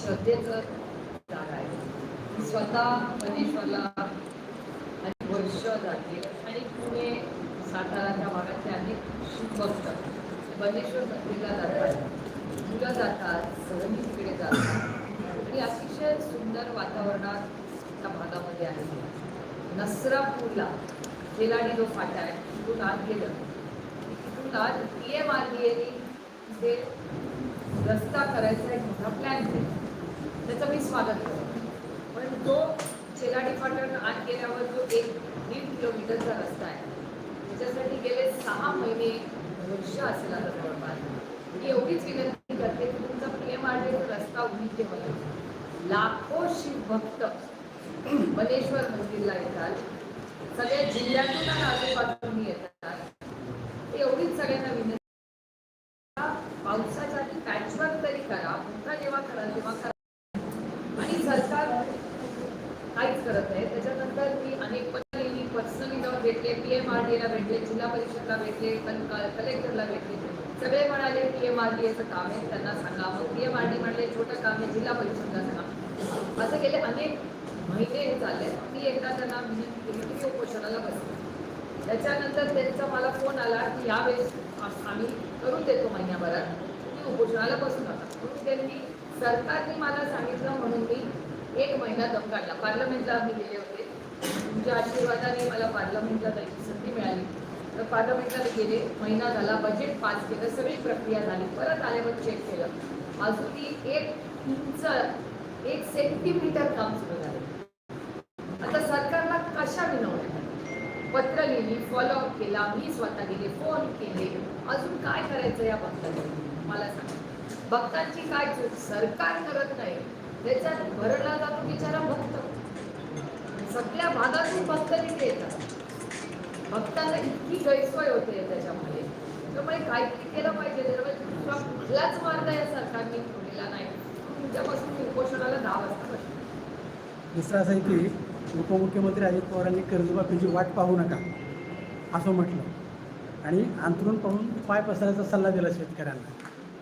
श्रद्धेचं जागा आहे. स्वतः मनेश्वरला आणि वर्ष जाते आणि पुणे साताराच्या भागातले अनेक शिवभक्त बनेश्वर मंदिरला जातात. मुलं जातात सहली तिकडे जातात. आणि अतिशय सुंदर वातावरणात त्या भागामध्ये आहे. नसरापूरला खेलाडी जो फाटा आहे तिथून आत गेलं. तिथून आत पी एम आर रस्ता करायचा एक मोठा प्लॅन केला. त्याचं मी स्वागत करतो. पण तो चेलाडी फाटण आत गेल्यावर जो एक दीड किलोमीटरचा रस्ता आहे. त्याच्यासाठी गेले सहा महिने वर्ष असेल जवळपास. मी एवढीच विनंती करते की तुमचा पी एम आर रस्ता उभी ठेवला लाखो शिवभक्त मनेश्वर मंदिरला येतात. सगळ्या जिल्ह्यातून आणि आजूबाजून येतात ते एवढीच सगळ्यांना विनंती पावसाच्या आधी पॅचवर्क तरी करा मोठा जेव्हा करा तेव्हा करा आणि सरकार काहीच करत नाही त्याच्यानंतर मी अनेक पद्धतीने पर्सनली जाऊन भेटले पी एम आर डीला भेटले जिल्हा परिषदला भेटले कलेक्टरला भेटले सगळे म्हणाले पी एम आर डीएचं काम आहे. त्यांना सांगा मग पी एम आर डी म्हणले छोटं काम आहे जिल्हा परिषदला सांगा असं गेले अनेक महिने हे चालले. मी एकदा त्यांना विनंती केली की उपोषणाला बसले. त्याच्यानंतर त्यांचा मला फोन आला की यावेळेस आम्ही करून देतो महिन्याभरात. की उपोषणाला बसू नका. म्हणून त्यांनी सरकारने मला सांगितलं म्हणून मी एक महिना दम काढला. पार्लमेंटला आम्ही गेले होते. तुमच्या आशीर्वादाने मला पार्लमेंटला जायची संधी मिळाली. तर पार्लमेंटला गेले महिना झाला बजेट पास केलं सगळी प्रक्रिया झाली परत आल्यावर चेक केलं. अजूनही एक इंच एक सेंटीमीटर काम सुरू झालं. आता सरकारला कशा विनवण्या पत्र लिहिली फॉलोअप केला मी स्वतः गेले फोन केले. अजून काय करायचं या भक्तांनी? मला सांगा. भक्तांची काय चूक? सरकार करत नाही. त्याच्यात भरला जातो बिचारा भक्त. सगळ्या भागातून भक्त तिथे येतात. भक्तांना इतकी गैरसोय होते त्याच्यामध्ये. त्यामुळे काहीतरी केलं पाहिजे. त्याच्यामुळे दुसरा कुठलाच मार्ग या सरकारने ठेवलेला नाही. तुमच्यापासून उपोषणाला दहा वाजता दुसरं असं आहे की उपमुख्यमंत्री अजित पवारांनी कर्जमाफीची वाट पाहू नका असं म्हटलं. आणि अंतरून पाहून पाय पसरायचा सल्ला दिला शेतकऱ्यांना.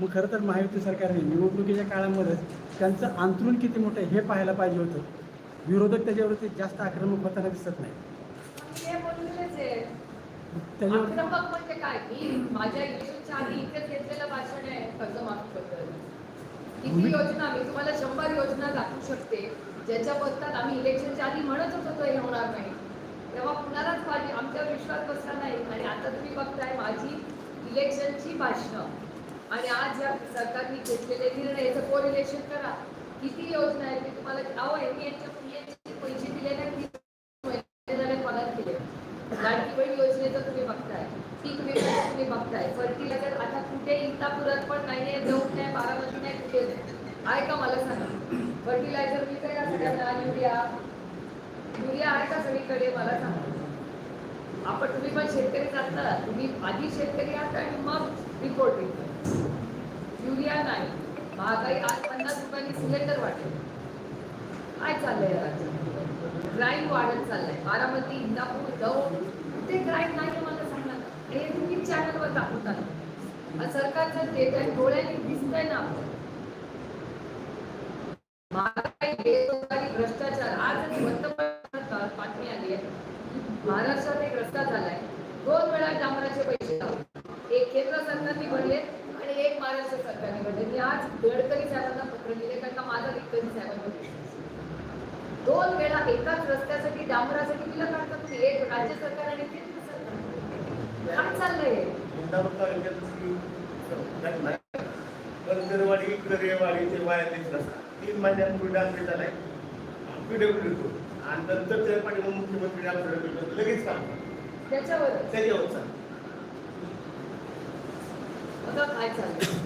मग खरं तर महायुती सरकारने निवडणुकीच्या काळामध्ये त्यांचं अंतरून किती मोठं हे पाहायला पाहिजे होतं. विरोधक त्याच्यावरती जास्त आक्रमक होताना दिसत नाही मी हे बोललेलेच आहे त्याच्यावर आक्रमक म्हणजे काय मी माझ्या इलेक्शनच्या आधी इथेच घेतलेलं भाषण आहे कर्जमाफीबद्दल किती तुम्ही- योजना मी तुम्हाला शंभर योजना दाखवू शकते ज्याच्या बद्दल आम्ही इलेक्शनच्या आधी म्हणतच होतो हे होणार नाही. तेव्हा कुणालाच माझी आमच्यावर विश्वास बसला नाही. आणि आता तुम्ही बघताय माझी इलेक्शनची भाषणं. आणि आज या सरकारने घेतलेले निर्णय याचं कोरिलेशन करा? किती योजना आहेत? मी तुम्हाला अहो यांनी यांच्या PH चे पैसे दिले नाही किती महिने झाले पगार केले लाडकी योजनेचं तुम्ही बघताय. पीक विमा तुम्ही बघताय. फर्टिलायझर आता कुठे इंतापुरात पण नाही आहे देऊन नाही बारामती नाही कुठे नाही. आहे का मला सांगा. फर्टिलायझर मी काय सगळ्यांना युरिया युरिया आहे का सगळीकडे? मला सांगा. आपण तुम्ही पण शेतकरी जाता. तुम्ही आधी शेतकरी आहात आणि मग रिपोर्ट युरिया नाही. महागाई आज पन्नास रुपयांनी सिलेंडर वाटेल काय चाललंय या राज्यात क्राईम वाढत चाललाय. बारामती इंदापूर दौंड कुठे क्राईम नाही मला सांगा ना. हे तुम्ही दाखवतात सरकारचं देत आहे डोळ्यांनी दिसतंय ना महागाई बेरोजगारी भ्रष्टाचार आज वर्तमानात बातमी आली आहे. महाराष्ट्रात एक रस्ता झालाय. दोन वेळा डांबराचे पैसे लावले एक केंद्र सरकारने भरले आणि एक महाराष्ट्र सरकारने भरले. मी आज गडकरी साहेबांना पत्र लिहिले कारण का माझा गडकरी साहेबांना दोन वेळा एकाच रस्त्यासाठी डांबरासाठी बिलं काढतात एक राज्य सरकार आणि केंद्र सरकार. काय चाललंय? इंदापूर तालुक्यात करेवाडी ते रस्ता तीन महिन्यापूर्वी डांबरी झालाय. पीडब्ल्यू आणि नंतर त्या पाठीमागे मुख्यमंत्री आमच्याकडे लगेच काम. त्याच्यावर? त्याच्यावर काय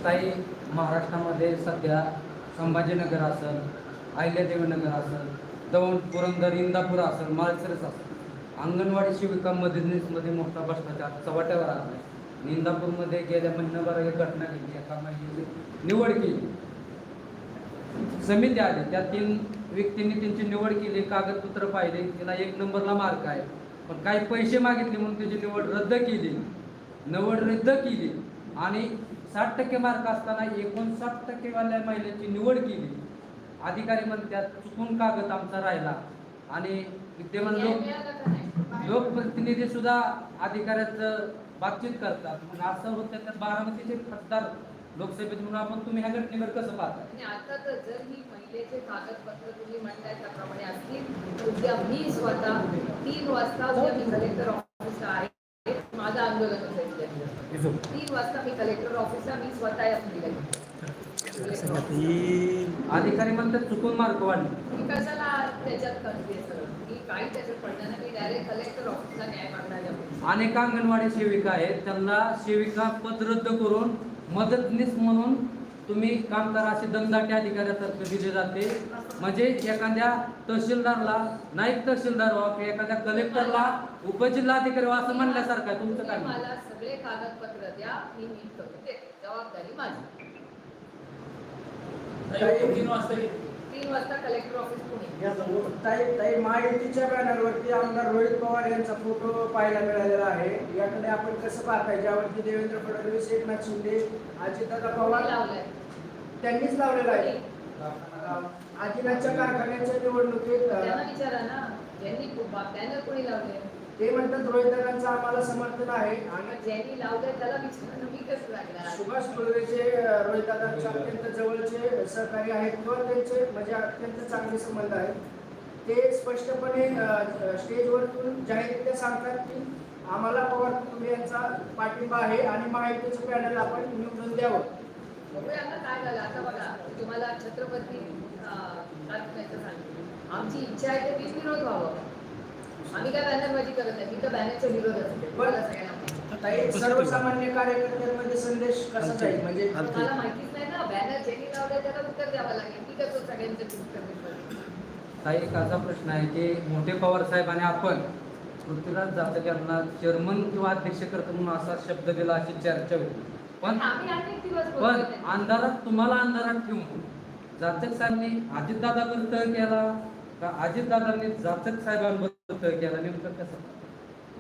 काही महाराष्ट्रामध्ये सध्या संभाजीनगर असेल अहिल्यादेवीनगर असेल दौंड पुरंदर इंदापूर असेल माळसरस असेल अंगणवाडी सेविका मदतनीसमध्ये मोठा भ्रष्टाचार चव्हाट्यावर आला आहे. इंदापूरमध्ये गेल्या महिन्याभर एक घटना घडली. एका महिलेने निवड केली. समिती आली त्या तीन व्यक्तींनी त्यांची निवड केली. कागदपत्र पाहिले. तिला एक नंबरला मार्क आहे. पण काही पैसे मागितले म्हणून त्याची निवड रद्द केली. निवड रद्द केली. आणि साठ टक्के मार्क असताना एकोणसाठ टक्केवाल्या महिलेची निवड केली. अधिकारी म्हणतात चुकून कागद आमचा राहिला. आणि विद्यमान लोक लोकप्रतिनिधी सुद्धा अधिकाऱ्याचं बातचीत करतात. मग असं होतं तर बारामतीचे खासदार लोकसभेत म्हणून आपण तुम्ही ह्या घटनेवर कसं पाहता? आणि आता तर जर ही महिलेचे कागदपत्र तुम्ही म्हणताय त्याप्रमाणे असतील तर उद्या मी स्वतः तीन वाजता उद्या मी कलेक्टर ऑफिसला आहे. माझं आंदोलन. तीन वाजता मी कलेक्टर ऑफिसला मी स्वतः या मुलीला अधिकारी म्हणतात चुकून मार्क वाढले मी कशाला त्याच्यात करते सर मी काही त्याच्यात पडलं नाही मी डायरेक्ट कलेक्टर ऑफिसला न्याय मागणाऱ्या मुली. अनेक अंगणवाडी सेविका आहेत त्यांना सेविका पद रद्द करून मदतनीस म्हणून तुम्ही काम करा असे दंडाटे अधिकाऱ्यातर्फे दिले जाते. म्हणजे एखाद्या तहसीलदारला नाईक तहसीलदार व्हावं किंवा एखाद्या कलेक्टरला उपजिल्हाधिकारी व्हावं असं म्हणल्यासारखं आहे तुमचं काय तुम्ही म्हणणं? मला सगळे कागदपत्र द्या मी नीट करून देते. जबाबदारी माझी. तीन वाजता तीन वाजता कलेक्टर ऑफिस पुणे ताई ताई महायुतीच्या बॅनरवरती आमदार रोहित पवार यांचा फोटो पाहायला मिळालेला आहे. याकडे आपण कसं पाहताय? ज्यावरती देवेंद्र फडणवीस एकनाथ शिंदे अजितदादा पवार त्यांनीच लावलेला आहे. आदिनाथच्या कारखान्याच्या निवडणुकीत त्यांना विचारा ना. ज्यांनी बॅनर कोणी लावले ते म्हणतात रोहितदादांचं आम्हाला समर्थन आहे. आणि ज्यांनी लावलंय त्याला विचारा ना, मी कसं लागणार? सुभाष मुलगेचे रोहितदादांचे अत्यंत जवळचे सहकारी आहेत किंवा त्यांचे म्हणजे अत्यंत चांगले संबंध आहेत. ते स्पष्टपणे स्टेजवरतून जाहीररित्या सांगतात की आम्हाला पवार कुटुंब यांचा पाठिंबा आहे आणि महायुतीचं पॅनल आपण निवडून द्यावं. आता काय झालं. आता बघा तुम्हाला छत्रपती आमची इच्छा आहे ते वीज विरोध व्हावं. आम्ही काय बॅनरबाजी करत नाही मी तर बॅनरच्या विरोधात आहे. मला सगळ्यांना माहिती. ताई सर्वसामान्य कार्यकर्त्यांमध्ये संदेश कसा जाईल म्हणजे मला माहितीच नाही ना बॅनर ज्यांनी लावलंय त्याला उत्तर द्यावं लागेल मी कसं सगळ्यांचं उत्तर देईल? ताई एक असा प्रश्न आहे की मोठे पवार साहेब आणि आपण पृथ्वीराज जाधव यांना चेअरमन किंवा अध्यक्ष करतो म्हणून असा शब्द दिला अशी चर्चा होती पण आम्ही अनेक दिवस पण. अंधारात तुम्हाला अंधारात ठेवून जाचक साहेबांनी अजितदादावर तह केला का अजितदादांनी जाचक साहेबांबद्दल केला? नेमकं कसं?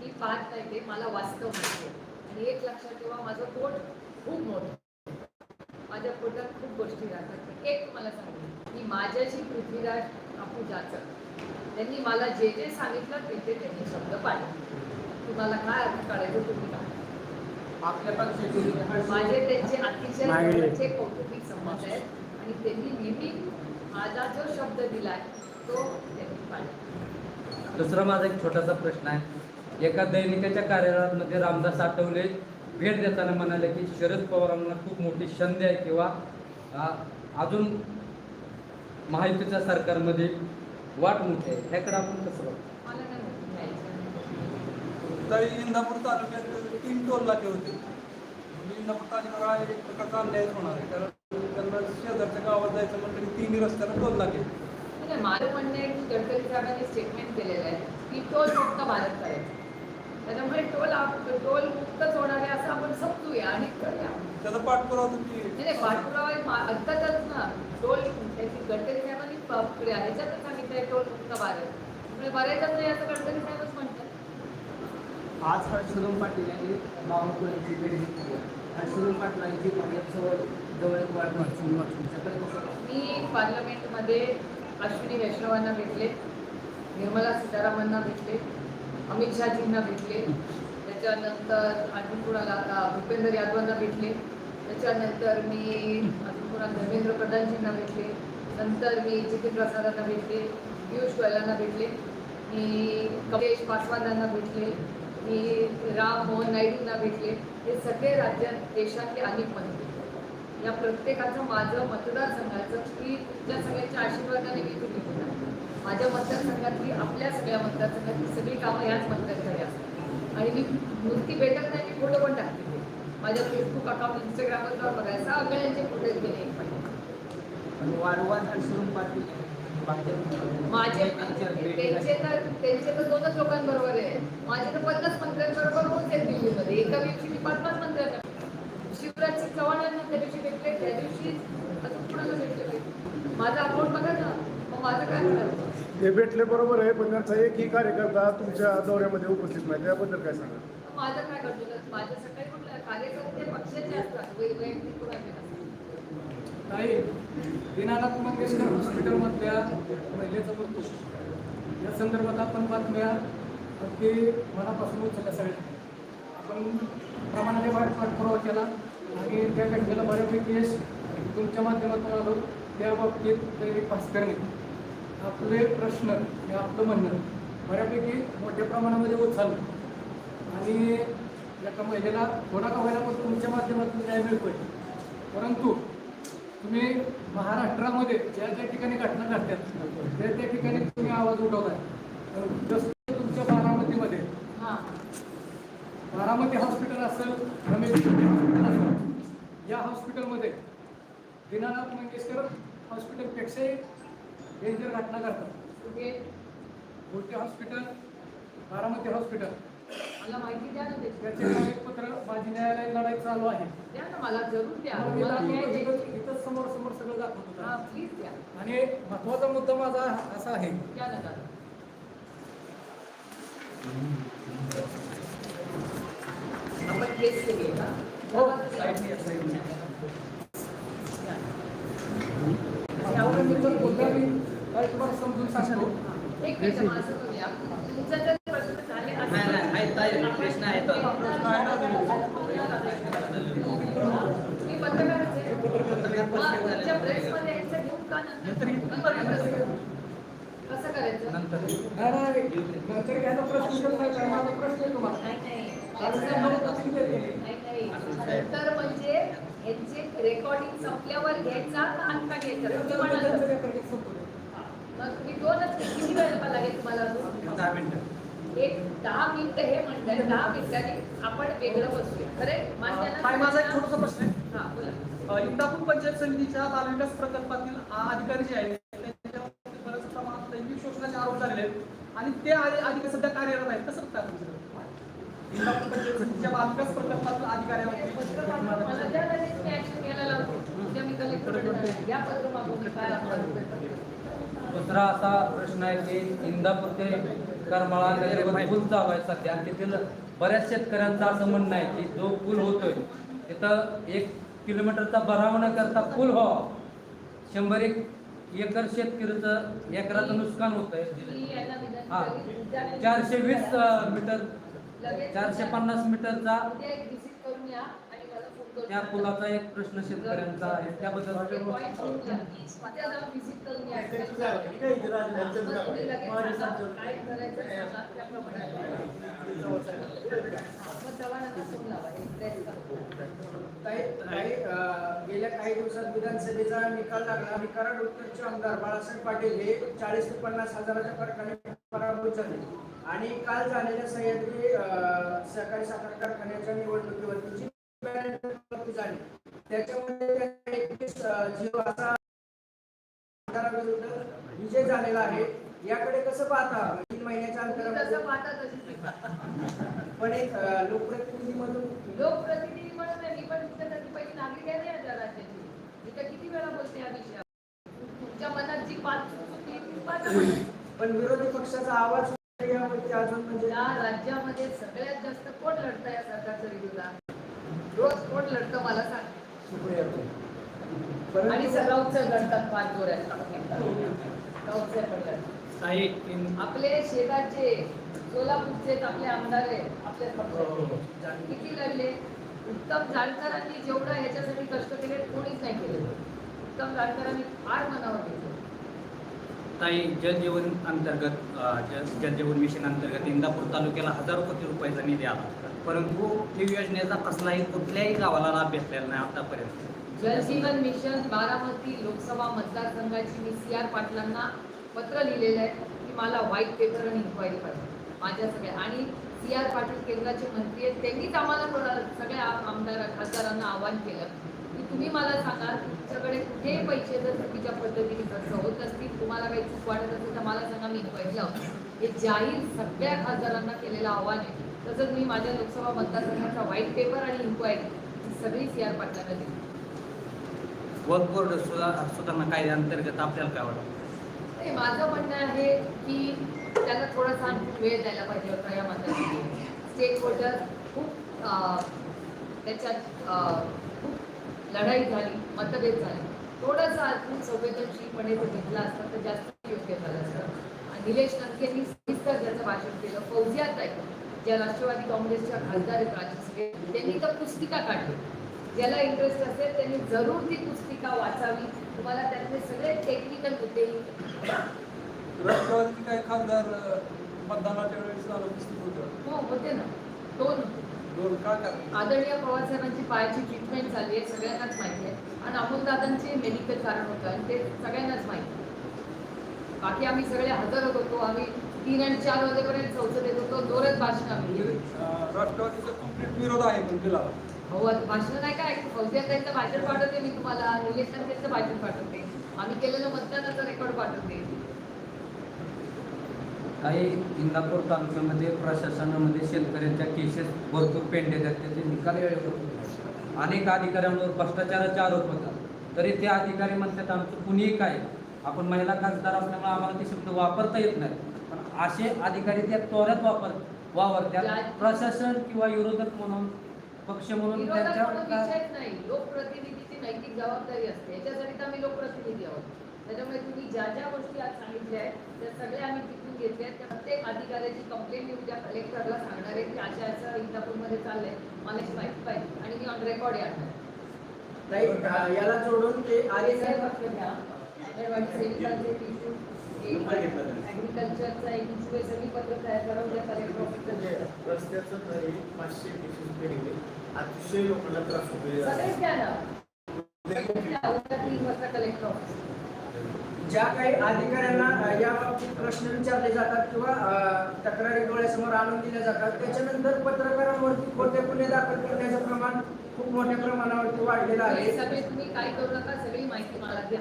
मी पाहत नाही ते मला वास्तव माहिती. आणि एक लक्षात ठेवा माझं पोट खूप मोठं माझ्या पोटात खूप गोष्टी राहतात. एक तुम्हाला सांगते मी माझ्याशी पृथ्वीराज कापू जाचक. त्यांनी मला जे जे सांगितलं ते ते त्यांनी शब्द पाडले. तुम्हाला काय अर्थ काढायचं तुम्ही पक्षाची माझे त्यांचे अतिशय कौटुंबिक संबंध आहेत. आणि त्यांनी नेहमी माझा जो शब्द दिलाय तो दुसरा माझा एक छोटासा प्रश्न आहे. एका दैनिकाच्या कार्यालयामध्ये रामदास आठवले भेट देताना म्हणाले की शरद पवारांना खूप मोठी संधी आहे किंवा अजून महायुतीच्या सरकारमध्ये वाट मोठी आहे. ह्याकडे आपण कसं बघतो तरी इंदापूर तालुक्यात तीन टोल नाके होते. म्हणजे इंदापूर तालुक्याला एक प्रकारचा अन्यायच होणार आहे. कारण त्यांना शेजारच्या गावात जायचं म्हटलं की तिन्ही रस्त्याला टोल नाके नाही, माझं म्हणणं आहे की गडकरी साहेबांनी स्टेटमेंट केलेलं आहे की टोल मुक्त भारत करायचं त्याच्यामुळे टोल आप- टोल मुक्तच होणार आहे असं आपण समजूया आणि करूया. त्याचा पाठपुरावा तुमची नाही नाही, पाठपुरावा आहे, अर्थातच ना टोल त्यांची गडकरी साहेबांनी ह्याच्यातच सांगितलंय टोल मुक्त भारत. त्यामुळे बऱ्याचच नाही असं गडकरी साहेबच म्हणतात. आज हर्षवर्धन पाटील यांनी बावनकुळ्यांची भेट घेतली हर्षवर्धन पाटलांची जवळ जवळ एक वाट मी पार्लमेंटमध्ये अश्विनी वैष्णवांना भेटले निर्मला सीतारामनना भेटले अमित शहाजींना भेटले त्याच्यानंतर अजून कुणाला आता भूपेंद्र यादवांना भेटले त्याच्यानंतर मी अजून कुणा धर्मेंद्र प्रधानजींना भेटले नंतर मी जितेंद्र प्रसादांना भेटले पियुष गोयलांना भेटले मी कमलेश पासवानांना भेटले मी राम मोहन नायडूंना भेटले. हे सगळे राज्यात देशातले अनेक मंत्री. या प्रत्येकाचं माझं मतदारसंघाचं की तुमच्या सगळ्यांच्या आशीर्वादाने मी तुम्ही होणार माझ्या मतदारसंघातली आपल्या सगळ्या मतदारसंघातली सगळी कामं ह्याच मतदारसंघात असतात. आणि मी मूर्ती भेटत नाही मी फोटो पण टाकते. माझ्या फेसबुक अकाउंट इंस्टाग्रामवर जाऊन बघा सगळ्यांचे फोटो गेले एक पण वारंवार माझे त्यांचे तर त्यांचे तर दोनच लोकांबरोबर आहे. माझे तर पन्नास मंत्र्यांबरोबर होते दिल्लीमध्ये एका दिवशी मी पाच पाच मंत्र्यांना शिवराज सिंग चव्हाण यांना त्या दिवशी भेटले त्या दिवशी अजून कुणाला भेटले माझा अकाउंट बघा ना मग माझं काय ते भेटले बरोबर आहे पण त्यांचा एकही कार्यकर्ता तुमच्या दौऱ्यामध्ये उपस्थित नाही त्याबद्दल काय सांगा माझं काय करतो माझ्या सकाळी म्हटलं कार्यकर्ते पक्षाचे असतात वै- वैयक्तिक कोणाचे नसतात काही दिनानाथ मंगेशकर हॉस्पिटलमधल्या महिलेचा मृत्यू या संदर्भात आपण बातम्या अगदी मनापासून उचलल्या सगळ्या. आपण प्रमाणाने वाट पाठपुरावा केला. आणि त्या घटनेला बऱ्यापैकी यश तुमच्या माध्यमातून आलो. त्या बाबतीत दैनिक भास्करने आपले प्रश्न हे आपलं म्हणणं बऱ्यापैकी मोठ्या प्रमाणामध्ये उचललं. आणि एका महिलेला थोडा का व्हायला पण तुमच्या माध्यमातून न्याय मिळतोय. परंतु तुम्ही महाराष्ट्रामध्ये ज्या ज्या ठिकाणी घटना घडतात त्या त्या ठिकाणी तुम्ही आवाज उठवताय जसं तुमच्या बारामतीमध्ये हां. बारामती हॉस्पिटल असेल रमेश हॉस्पिटल असेल या हॉस्पिटलमध्ये दीनानाथ मंगेशकर हॉस्पिटलपेक्षाही डेंजर घटना घडतात. कुठे मोठे हॉस्पिटल बारामती हॉस्पिटल. मला माहिती द्या ना त्याची. कागदपत्र माझी न्यायालयीन लढाई चालू आहे. द्या ना मला जरूर द्या. मला मला न्याय द्यायची. इथं इथं समोर समोर सगळं दाखवतो हां प्लीज द्या. आणि महत्त्वाचा मुद्दा माझा असा आहे. द्या ना दादा. आपण केस केली आहे का हो, तुम्हाला समजून सांगतो एक प्रश्न प्रश्न आहे. कसं करायचं नंतर नंतर प्रश्न नाही, प्रश्न तुम्हाला नाही नाही कारण ते मला तसं केलं आहे. नाही नाही नंतर म्हणजे यांचे रेकॉर्डिंग संपल्यावर घ्यायचा का आत्ता घ्यायचा. मग तुम्ही दोनच किती वेळ लागेल तुम्हाला एक दहा मिनिटं हे म्हणताय दहा मिनिटांनी आपण वेगळं बसूया. खरे माझा एक छोटासा प्रश्न आहे. हा बोला. इंदापूर पंचायत समितीच्या बालविकास प्रकल्पातील अधिकारी जे आहेत त्यांच्यावरती बऱ्याच प्रमाणात लैंगिक शोषणाचे आरोप झालेले आहेत. आणि ते अधि- अधिकारी सध्या कार्यरत आहेत. कसं काय तुमचं दुसरा असा प्रश्न आहे की इंदापूर ते करमाळा नगरवर पूल चालू आहे सध्या. आणि तेथील बऱ्याच शेतकऱ्यांचं असं म्हणणं आहे की जो पूल होतोय तिथं एक किलोमीटरचा भराव न करता पूल हो शंभर एक एकर शेतकऱ्याचं एकराचं नुकसान होत आहे हा चारशे वीस मीटर चारशे पन्नास मीटरचा त्या. पुलाचा एक प्रश्न शेतकऱ्यांचा आहे. त्याबद्दल गेल्या काही दिवसात विधानसभेचा निकाल लागला. आणि कराड उत्तरचे आमदार बाळासाहेब पाटील हे चाळीस ते पन्नास हजाराच्या फरकाने पराभूत झाले. आणि काल झालेल्या सह्याद्री सहकारी साखर कारखान्याच्या निवडणुकीवरती जी झाली. त्याच्यामध्ये एकवीस झिरो असा आमदाराविरुद्ध विजय झालेला आहे. याकडे कसं पाहता? तीन महिन्याच्या अंतरामध्ये. पण एक लोकप्रतिनिधी म्हणून लोकप्रतिनिधी म्हणून मी पण तुमच्या त्याची पहिली नागरिक आहे ना या राज्याची मी तर किती वेळा बोलते या विषयावर. तुमच्या मनात जी पाच. पण विरोधी पक्षाचा आवाज अजून म्हणजे या राज्यामध्ये सगळ्यात जास्त कोण लढतं या सरकारच्या विरोधात रोज कोण लढतं मला सांग. आणि सगळं लढतात पाच जोऱ्यात आपले शेजारचे सोलापूरचे आपले आमदार आहे आपले पक्षाचे. किती लढले? उत्तम जानकरांनी जेवढं ह्याच्यासाठी कष्ट केले कोणीच नाही केले. उत्तम जानकरांनी फार मनावर घेतलं. ताई जलजीवन अंतर्गत जल जलजीवन मिशन अंतर्गत इंदापूर तालुक्याला हजारो कोटी रुपयाचा निधी आला. परंतु ही योजनेचा कसलाही कुठल्याही गावाला लाभ भेटलेला नाही आतापर्यंत. जलजीवन मिशन बारामती लोकसभा मतदारसंघाची मी सी आर पाटलांना पत्र लिहिलेलं आहे की मला व्हाईट पेपर आणि इन्क्वायरी पाहिजे. माझ्या सगळ्या आणि सी आर पाटील केंद्राचे मंत्री आहेत त्यांनीच आम्हाला सगळ्या आमदार खासदारांना आवाहन केलं की तुम्ही मला सांगा कुठेही पैसे जर चुकीच्या पद्धतीने खर्च होत असतील तुम्हाला काही चूक वाटत असेल तर मला सांगा मी इन्क्वायरी लावतो हे जाहीर सगळ्या खासदारांना केलेलं आव्हान आहे. तसंच मी माझ्या लोकसभा मतदारसंघाचा व्हाईट पेपर आणि इन्क्वायरी ही सगळी सी आर पाटलांना दिली. वर्क बोर्ड सुधा सुधारणा कायद्याअंतर्गत आपल्याला काय वाटतं? माझं म्हणणं आहे की त्याला थोडासा वेळ द्यायला पाहिजे होता या मतदारांनी स्टेक होल्डर खूप त्याच्यात खूप लढाई झाली मतभेद झाले. थोडंसं अजून संवेदनशीलपणे ते घेतला असता तर जास्त योग्य झालं असतं. आणि निलेश लंकेंनी सविस्तर त्याचं भाषण केलं. फौजियात आहे. ज्या राष्ट्रवादी काँग्रेसच्या खासदार आहेत त्यांनी तर पुस्तिका काढली. ज्याला इंटरेस्ट असेल त्यांनी जरूर ती पुस्तिका वाचावी. तुम्हाला त्यातले सगळे टेक्निकल मुद्दे राष्ट्रवादीचे काही खासदार अ, मतदानाच्या वेळेस अनुपस्थित होते. हो होते ना. दोन. दोन का आदरणीय पवारसाहेबांची पायाची ट्रीटमेंट झाली आहे सगळ्यांनाच माहिती आहे. आणि अमोलदादांचे मेडिकल कारण होतं आणि ते सगळ्यांनाच माहिती. बाकी आम्ही सगळे हजर होत होतो. आम्ही तीन आणि चार वाजेपर्यंत संसदेत होतो. जोरात भाषण आम्ही राष्ट्रवादीचा विरोध आहे हो भाषण नाही काय? फौजिया त्यांचं भाषण पाठवते मी तुम्हाला. निलेश त्यांचं भाषण पाठवते. आम्ही केलेलं मतदानाचं रेकॉर्ड पाठवते. काही इंदापूर तालुक्यामध्ये प्रशासनामध्ये शेतकऱ्यांच्या केसेस भरपूर पेंडेड आहेत त्याचे निकाल वेळेवर होत अनेक अधिकाऱ्यांवर भ्रष्टाचाराचे आरोप होतात. तरी ते अधिकारी म्हणतात आमचं कुणीही काय आपण महिला खासदार असल्यामुळे आम्हाला ते शब्द वापरता येत नाही. पण असे अधिकारी त्या त्वऱ्यात वापर वावरतात. प्रशासन किंवा विरोधक म्हणून पक्ष म्हणून नाही. लोकप्रतिनिधीची नैतिक जबाबदारी असते. याच्यासाठी आम्ही लोकप्रतिनिधी आहोत. त्याच्यामुळे तुम्ही ज्या ज्या गोष्टी आज सांगितल्या आहेत त्या सगळ्या आम्ही तिथून घेतल्या आहेत. त्या प्रत्येक अधिकाऱ्याची कंप्लेंट मी उद्या कलेक्टरला सांगणार आहे की अशा असं इंदापूरमध्ये चाललंय. मला माहिती पाहिजे आणि मी ऑन रेकॉर्ड आहे याला जोडून ते साहेब अंगणवाडी सेविकांचे ऍग्रिकल्चरचा एक इश्यू आहे सगळी पत्र तयार करा उद्या कलेक्टर ऑफिसला रस्त्याचं तरी पाचशे केसेस पेंडिंग अतिशय लोकांना त्रास सगळेच द्या ना. उद्या तीन वाजता कलेक्टर ऑफिस ज्या काही अधिकाऱ्यांना अ, याबाबतीत प्रश्न विचारले जातात किंवा तक्रारी डोळ्यासमोर आणून दिल्या जातात त्याच्यानंतर पत्रकारांवरती खोटे गुन्हे दाखल करण्याचं प्रमाण खूप मोठ्या प्रमाणावरती वाढलेलं हे आहे. सगळे तुम्ही काय करू नका सगळी माहिती मला द्या.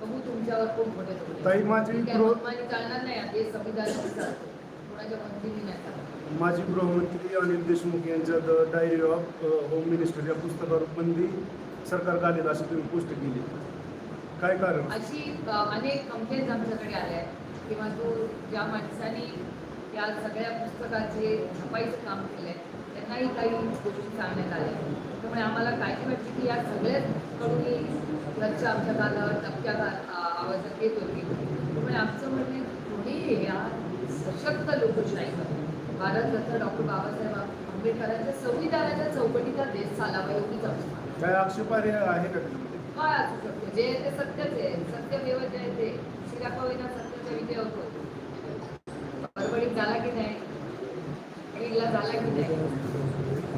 बघू तुमच्यावर कोण खोटे खोटे ताई, माझी चालणार नाही हे संविधान कोणाच्या मंत्रीने नाही. माजी गृहमंत्री अनिल देशमुख यांच्या the diary of home minister या पुस्तकावर बंदी सरकार घालेल अशी तुम्ही पोस्ट केली. काय कारण? अशी अनेक कंप्लेंट आमच्याकडे आल्या आहेत. किंवा तो ज्या माणसाने या सगळ्या पुस्तकाचे छपाईचं काम केलंय त्यांनाही काही गोष्टी सांगण्यात आल्या. त्यामुळे आम्हाला काळजी वाटते की या सगळ्याच कडून घरच्या आमच्या कानावर टपक्या गा- आ- आवाजात येत होती. त्यामुळे आमचं म्हणणं कोणी या सशक्त लोकशाही भारतरत्न डॉक्टर बाबासाहेब आंबेडकरांच्या संविधानाच्या चौकटीचा देश चालावा एवढीच. काय आक्षेपार्ह आहे का त्याच्यामध्ये काय असू शकतो जे आहे ते सत्यच आहे. सत्यमेव जयते शिरापविना सत्याचा विजय होतो बडबडीत झाला की नाही? बीडला झाला की नाही?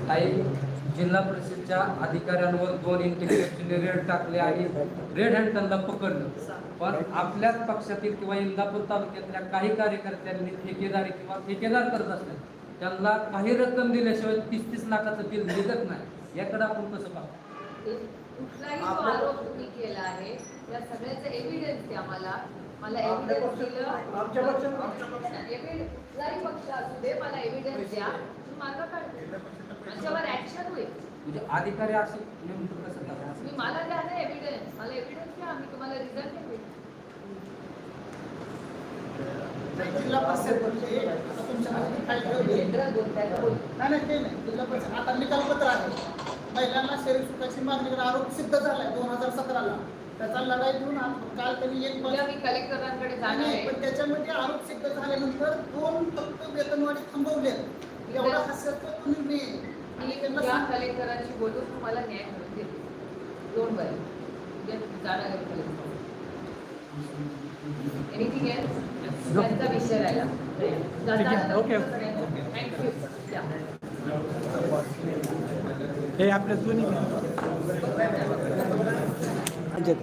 काही जिल्हा परिषदच्या अधिकाऱ्यांवर दोन इंटेलिजन्सने रेड टाकले आणि रेड हँड त्यांना पकडलं. पण आपल्याच पक्षातील किंवा इंदापूर तालुक्यातल्या काही कार्यकर्त्यांनी ठेकेदारी किंवा ठेकेदार करत असतात त्यांना काही रक्कम दिल्याशिवाय तीस तीस लाखाचं बिल निघत नाही. याकडे आपण कसं पाहतो कुठलाही जो आरोप तुम्ही केला आहे त्या सगळ्याचं एव्हिडन्स द्या मला. मला एव्हिडन्स दिलं. आमच्या एव्हिडन्स कुठलाही पक्ष असू दे मला एव्हिडन्स द्या. मी मार्ग काढते त्याच्यावर ऍक्शन होईल. म्हणजे अधिकारी असे नेमकं कसं करतात तुम्ही मला द्या ना एव्हिडन्स मला एव्हिडन्स द्या मी तुम्हाला रिझल्ट देते जिल्हा परिषद म्हणजे आता तुमच्यामध्ये फाईल ठेवली. आहे. जनरल बोलताय का? बोल नाही नाही ते नाही. जिल्हा परिषद आता निकालपत्र आहे. महिलांना शरीर सुखाची मागणी करून आरोप सिद्ध झालाय दोन हजार सतराला. त्याचा लढाई देऊन आज- काल त्यांनी एक कलेक्टरांकडे जाणार आहे. पण त्याच्यामध्ये आरोप सिद्ध झाल्यानंतर दोन फक्त वेतनवाढी थांबवले एवढा हास्यास्पद निर्णय. आणि त्यांना कलेक्टरांशी बोलून तुम्हाला न्याय डोंट वरी उद्या जाणार आहे कलेक्टर एनिथिंग एल्स त्यांचा विषय राहिला. ओके. थँक्यू हे आपल्या दोन्ही अजय